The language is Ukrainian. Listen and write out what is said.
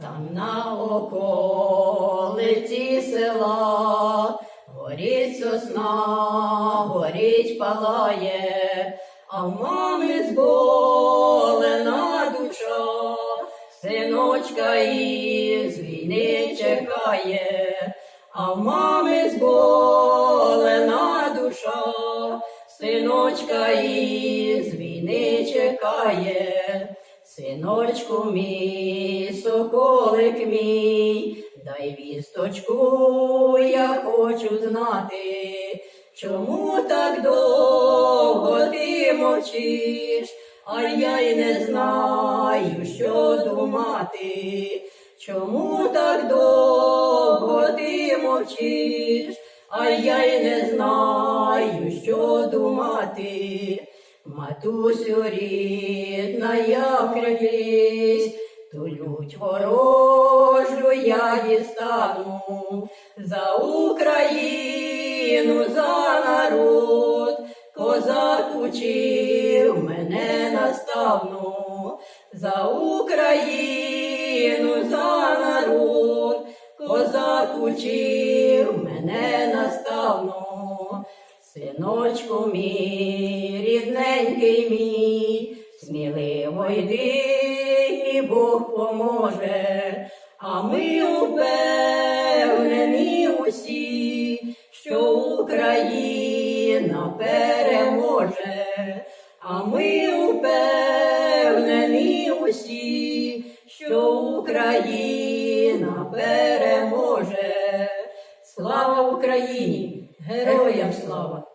Там на околиці села горить сосна, горить палає, а в мами зболена душа, синочка із війни чекає, а в мами зболена душа, синочка із війни чекає. Синочку мій, соколик мій, дай вісточку, я хочу знати, чому так довго ти мовчиш, а я й не знаю, що думати, чому так довго ти мовчиш, а я й не знаю, що думати. Матусю рідна, я крепись, ту лють ворожу я дістану, за Україну, за народ, козак учив мене наставну, за Україну, за народ, козак учив мене наставну. Синочку мій, рідненький мій, Сміливо йди, і Бог поможе, а ми упевнені усі, що Україна переможе, а ми упевнені усі, що Україна переможе. Слава Україні! Героям слава!